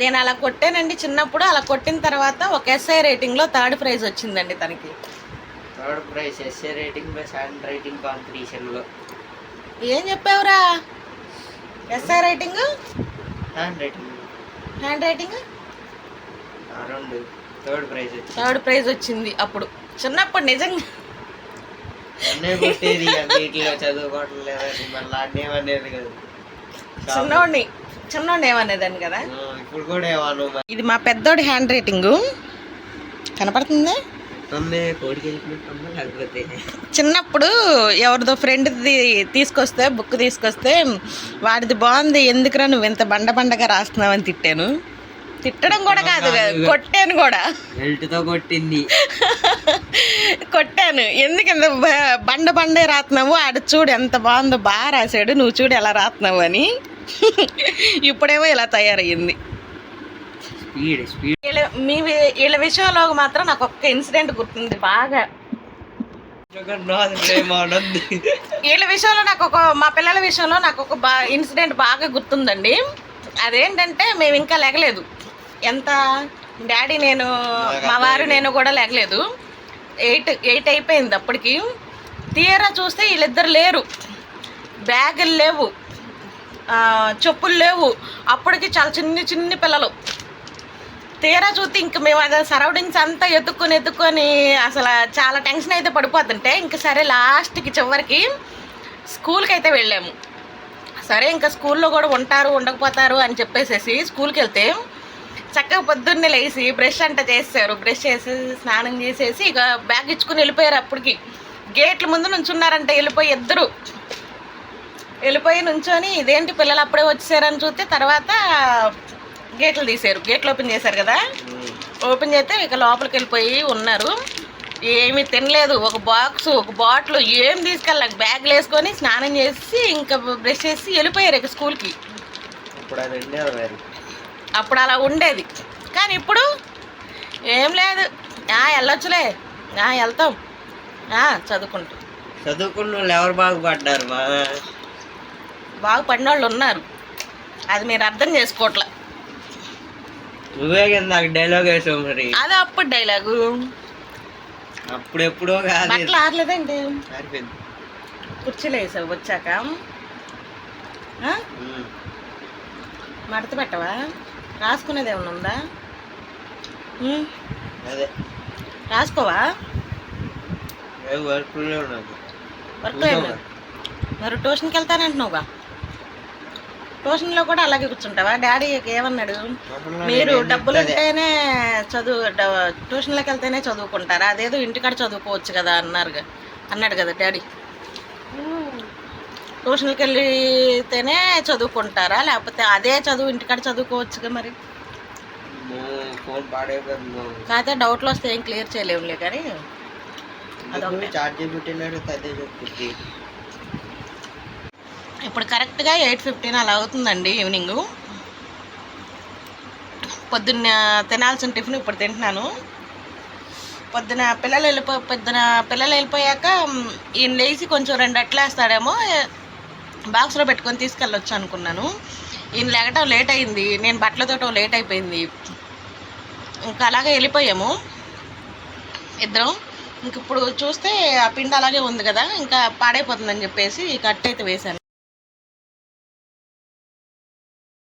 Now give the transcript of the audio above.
నేను అలా కొట్టానండి చిన్నప్పుడు అలా కొట్టిన తర్వాత ఒక ఎస్ఐ రేటింగ్లో థర్డ్ ప్రైజ్ వచ్చిందండి తనకి. Third prize essay writing plus handwriting కాంపిటీషన్లో. ఏం చెప్పావురా? Essay writing? Hand writing. Handwriting? రెండు థర్డ్ ప్రైజ్ వచ్చింది. థర్డ్ ప్రైజ్ వచ్చింది అప్పుడు. చిన్నప్పుడు నిజంగా. అన్నే లేదని మళ్ళీ అన్నేమనేది కదా. చిన్నోడిని. చిన్నోడిని ఏమనేదాన్ని కదా ఇప్పుడు కూడా ఏమను ఇది మా పెద్దోడి హ్యాండ్ రైటింగు. కనపడుతుంది? చిన్నప్పుడు ఎవరిదో ఫ్రెండ్ది తీసుకొస్తే బుక్ తీసుకొస్తే వాడిది బాగుంది ఎందుకురా నువ్వు ఇంత బండ బండగా రాస్తున్నావు అని తిట్టాను. తిట్టడం కూడా కాదు కొట్టాను కూడా. బెల్ట్తో కొట్టింది. కొట్టాను. ఎందుకు ఇంత బ- బండ బండే రాస్తున్నావు? ఆడు చూడు ఎంత బాగుందో బాగా రాశాడు. నువ్వు చూడు ఎలా రాస్తున్నావు అని. ఇప్పుడేమో ఇలా తయారయ్యింది. Speed speed. వీళ్ళ మీ వీళ్ళ విషయంలో మాత్రం నాకు ఒక్క ఇన్సిడెంట్ గుర్తుంది బాగా. వీళ్ళ విషయంలో నాకు ఒక మా పిల్లల విషయంలో నాకు ఒక బా ఇన్సిడెంట్ బాగా గుర్తుందండి. అదేంటంటే మేము ఇంకా లెగలేదు. ఎంత డాడీ నేను మా వారు నేను కూడా లెగలేదు. ఎయిట్ ఎయిట్ అయిపోయింది అప్పటికి. తీరా చూస్తే వీళ్ళిద్దరు లేరు. బ్యాగులు లేవు. చెప్పులు లేవు. అప్పటికి చాలా చిన్ని చిన్ని పిల్లలు. తీరా చూస్తే ఇంక మేము అది సరౌండింగ్స్ అంతా ఎత్తుక్కొని ఎత్తుక్కొని అసలు చాలా టెన్షన్ అయితే పడిపోతుంటే ఇంక సరే లాస్ట్కి చివరికి స్కూల్కి అయితే వెళ్ళాము. సరే ఇంకా స్కూల్లో కూడా ఉంటారు ఉండకపోతారు అని చెప్పేసేసి స్కూల్కి వెళ్తే చక్కగా పొద్దున్నే లేచి బ్రష్ అంట చేస్తారు బ్రష్ చేసి స్నానం చేసేసి ఇక బ్యాగ్ ఇచ్చుకుని వెళ్ళిపోయారు అప్పటికి. గేట్ల ముందు నుంచున్నారంట వెళ్ళిపోయి ఇద్దరు. వెళ్ళిపోయి నుంచొని ఇదేంటి పిల్లలు అప్పుడే వచ్చేసారని చూస్తే తర్వాత గేట్లు తీశారు. గేట్లు ఓపెన్ చేశారు కదా? ఓపెన్ చేస్తే ఇక లోపలికి వెళ్ళిపోయి ఉన్నారు. ఏమీ తినలేదు. ఒక బాక్స్ ఒక బాటిల్ ఏం తీసుకెళ్ళాలి బ్యాగ్లు వేసుకొని స్నానం చేసి ఇంకా బ్రష్ చేసి వెళ్ళిపోయారు ఇక స్కూల్కి. అప్పుడు అలా ఉండేది. కానీ ఇప్పుడు ఏం లేదు. ఆ, వెళ్ళొచ్చులే. వెళ్తాం. చదువుకుంటాం. చదువుకున్న వాళ్ళు ఎవరు బాగుపడ్డారు మా? బాగా పడిన వాళ్ళు ఉన్నారు. అది మీరు అర్థం చేసుకోవట్లే. నువ్వే నాకు డైలాగ్ వేసావు మరి? అది అప్పుడు డైలాగు అప్పుడెప్పుడో కాదు. బట్టలు ఆరలేదండి. కుర్చీలో వేసావు వచ్చాక. మడత పెట్టవా? రాసుకునేది ఏమైనా ఉందా? అదే. రాసుకోవా? వర్క్ మరి ట్యూషన్కి వెళ్తానంటున్నావుగా? ట్యూషన్లో కూడా అలాగే కూర్చుంటావా? డాడీ ఏమన్నాడు? మీరు డబ్బులు ఉంటేనే చదువు ట్యూషన్లోకి వెళ్తేనే చదువుకుంటారా? అదేదో ఇంటికాడ చదువుకోవచ్చు కదా అన్నారుగా అన్నాడు కదా డాడీ. ట్యూషన్కి వెళ్తేనే చదువుకుంటారా? లేకపోతే అదే చదువు ఇంటికాడ చదువుకోవచ్చుగా మరి? కాకపోతే డౌట్లు వస్తే ఏం క్లియర్ చేయలేములే కానీ. అదొకటే. చార్జ్ పెట్టినాడు అదే చెప్తుంది ఇప్పుడు కరెక్ట్గా ఎయిట్ ఫిఫ్టీన్ అలా అవుతుందండి ఈవినింగ్. పొద్దున్న తినాల్సిన టిఫిన్ ఇప్పుడు తింటున్నాను. పొద్దున పిల్లలు వెళ్ళిపో పొద్దున పిల్లలు వెళ్ళిపోయాక ఈయన లేచి కొంచెం రెండు అట్లేస్తాడేమో బాక్స్లో పెట్టుకొని తీసుకెళ్ళొచ్చు అనుకున్నాను. ఈయన లేగటం లేట్ అయింది. నేను బట్టలతో లేట్ అయిపోయింది. ఇంకా అలాగే వెళ్ళిపోయాము. ఇద్దరం. ఇంక ఇప్పుడు చూస్తే ఆ పిండి అలాగే ఉంది కదా ఇంకా పాడైపోతుందని చెప్పేసి కట్ అయితే వేశాను.